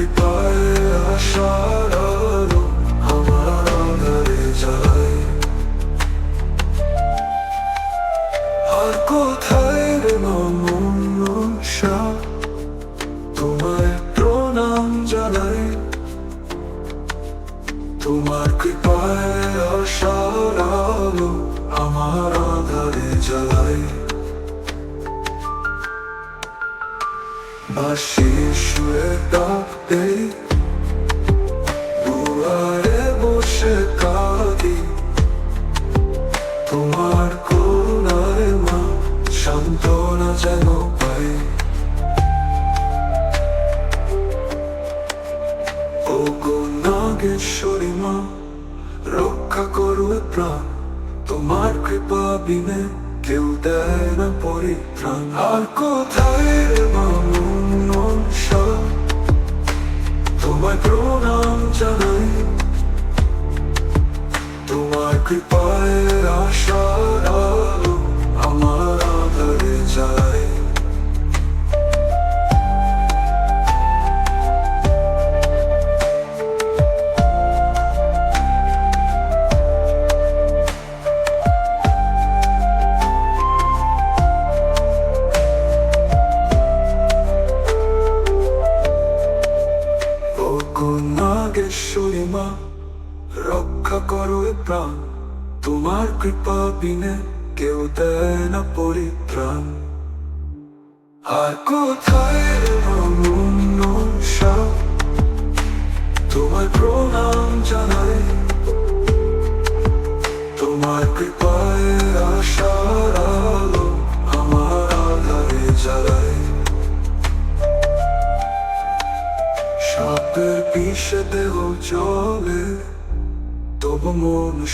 Everybody I shot up.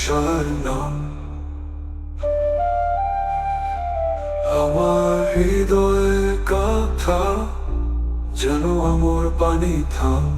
স্বর্ণ আমার হৃদয় কথা যেন আমার পানি থাম।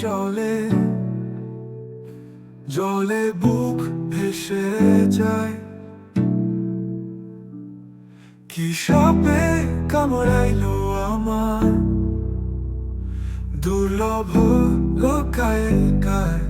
জলে জলে বুক ভেসে যায় কি সাপে দুর্লভ লোকায় কায়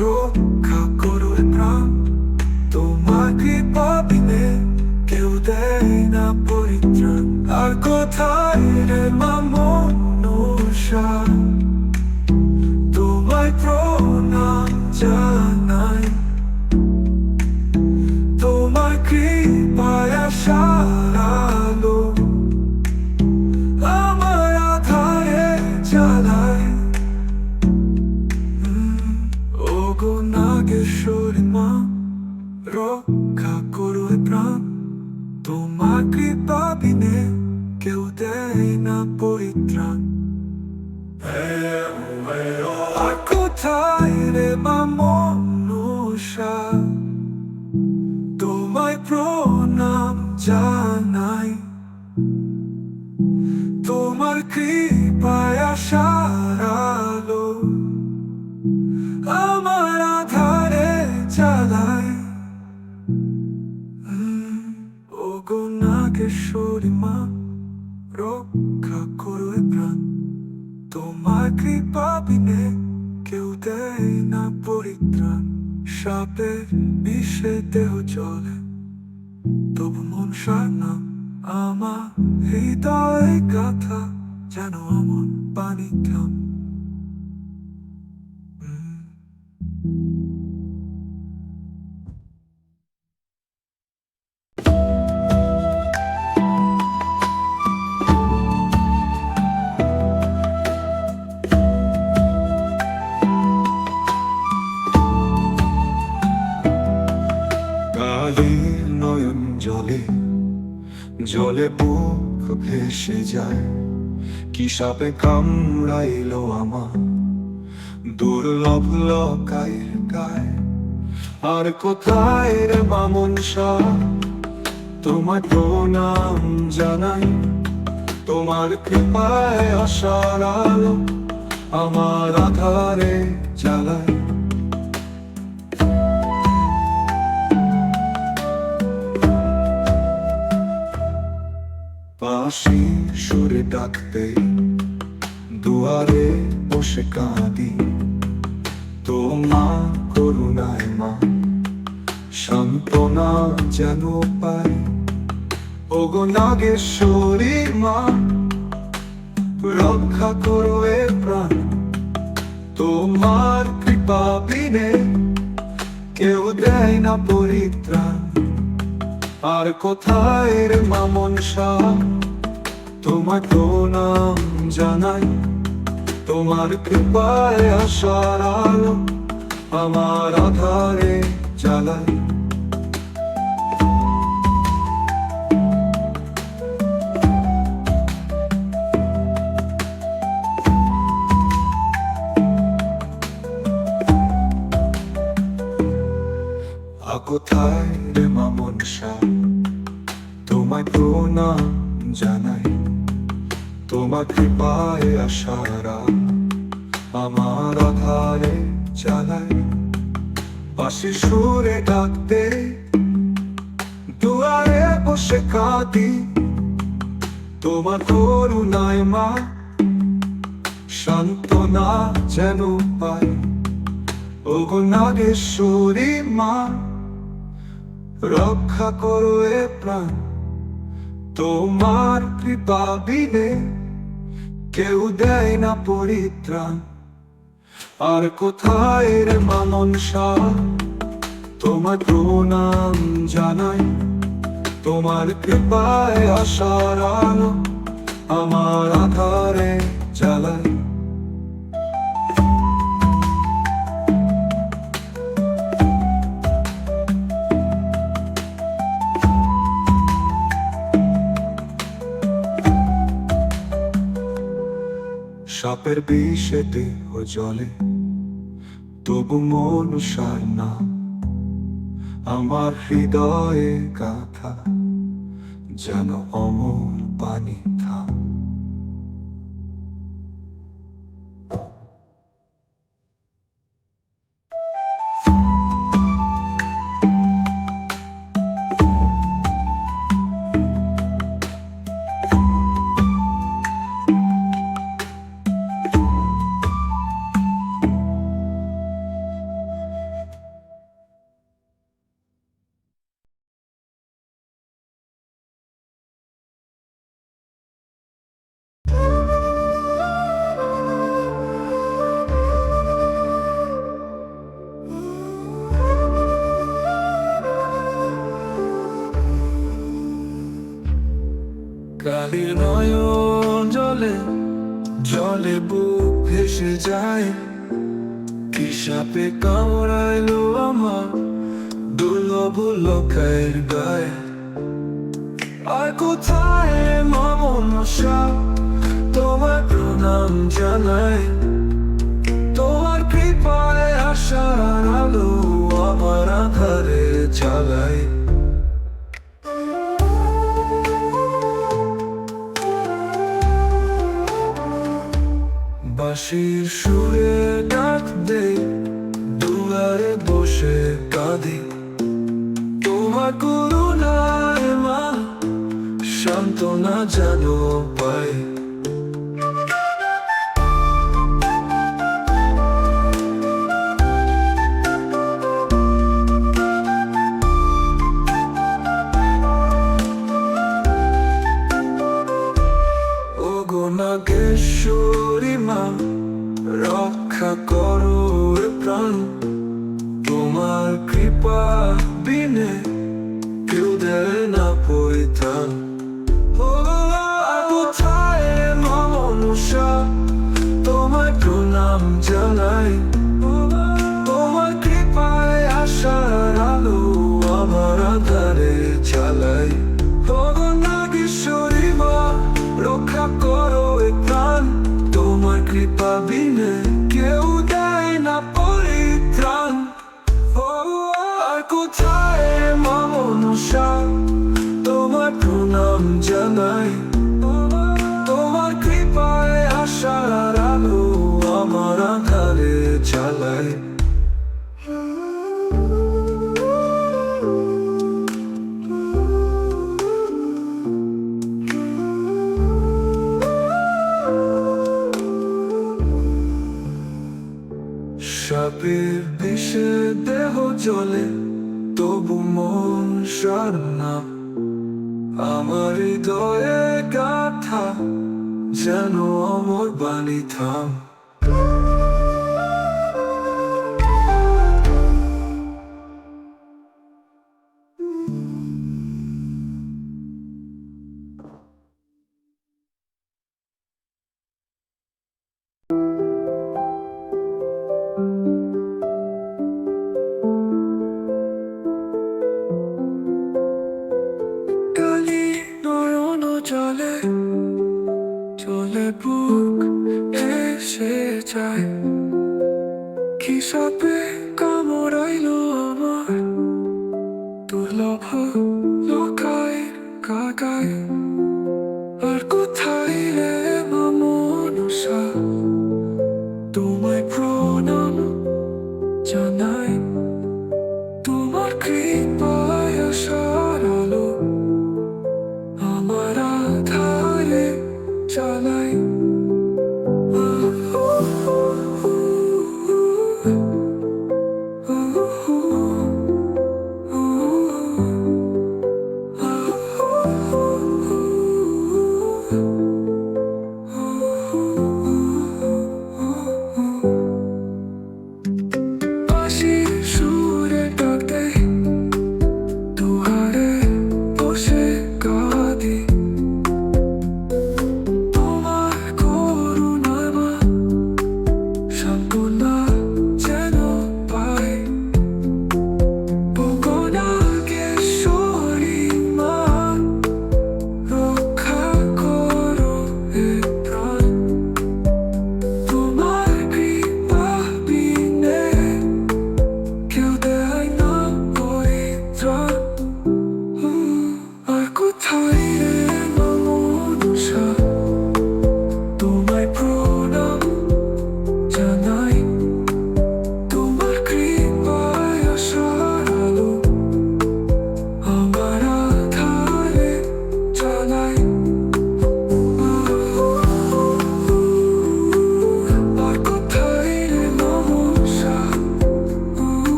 রক্ষা করুন প্রাণ তোমাকে পাবিনে কেউ দেয় না পরিত্রাণ আর কোথায় রে মামন চাকরি পাবি নে কেউ দেয় না পরিত্রাণ। আর কোথায় রে মা মনুষা? তোমায় প্রণাম যা নাগেশ্বরী মা, রক্ষা করো প্রাণ। তোমার কৃপা বিনে কেউ দেয় না পরিত্রাণ। সাপের বিষে দেহ চলে, তবু মন সার নাম আমার হৃদয় গাথা যেন আমন পানি থাম কালীর নয়ন জলে জলে বুক ভেসে যায়। কি সাপে কামড়াইলো আমার দুর্লভ লকায়ের গায়। আর কোথায় রে শাহ তোমার প্রণাম জানাই, তোমার কৃপায় আশার আলো আমার আধারে জ্বালায় বাঁশি সুরে ডাকতে। দুয়ারে বসে কাঁদি। তোমার করুণায় মা, সান্ত্বনা যেন পাই। ওগো নাগেশ্বরী মা, রক্ষা করো এ প্রাণ। তোমার কৃপা বিনে কেউ দেয় না পরিত্রাণ। আর কোথায় মামন শাহ তোমার তো নাম জানাই। তোমার কৃপায় আশার আলো আমার আধারে জ্বালাই কোথায় রে মামন শাহ তোমায় প্রণাম জানাই। তোমার কৃপায় আশারা, আমার আধারে চালাই পাশে সুরে ডাকতে দুয়ারে বসে কাঁদি। তোমার করুণায় মা সান্ত্বনা যেন পাই। ওগো নাগেশ্বরী মা, রক্ষা করো এ প্রাণ। তোমার কৃপা বিনে কেউ দেয় না পরিত্রাণ। আর কোথায় রে শাহ তোমার প্রণাম জানাই, তোমার কৃপায় আশার আলো, আমার আধারে সাপের বিষে দেহ জলে তবু মনুষার না। আমার হৃদয়ে গাথা যেন অমর পানি থাম। কালি নয়ন জলে জলে বুক ভেসে যায়। কিসাপে কামড়াইলো আমার দুর্লভ লোকের গায়ে। আর কোথায় মামন তোমার প্রণাম জানায়। তোমার কৃপায় আশার আলো আমার আধারে চালায়। হাসির সুরে ডাক দে দুয়ারে বসে কাঁদে। তোমার করুণায় মা সান্ত্বনা জানো দূর প্রাণ, তোমার কৃপা বিনে কেউ দেয় না পরিত্রাণ। কোথায় মা মনুষা তোমার প্রণাম জানাই। Râm trở যেন অমর বাণী থাম। かもらいの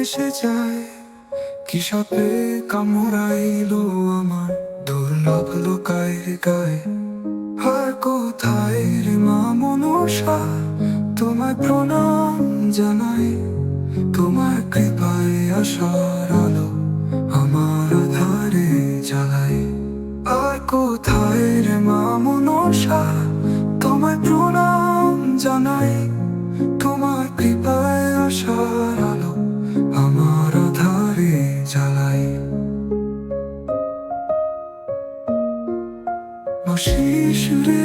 ভেসে যায়। কি সাপে কামড়াইলো আমার? দুর্লভ লোকায় গায়ে। আর কোথায় রে মা মনসা? তোমায় প্রণাম জানাই। তোমার কৃপায় আসার আলো আমার ধারে জ্বালাই। আর কোথায় রে মা মনসা? তোমায় প্রণাম জানাই। তোমার কৃপায় আসার বসিস রে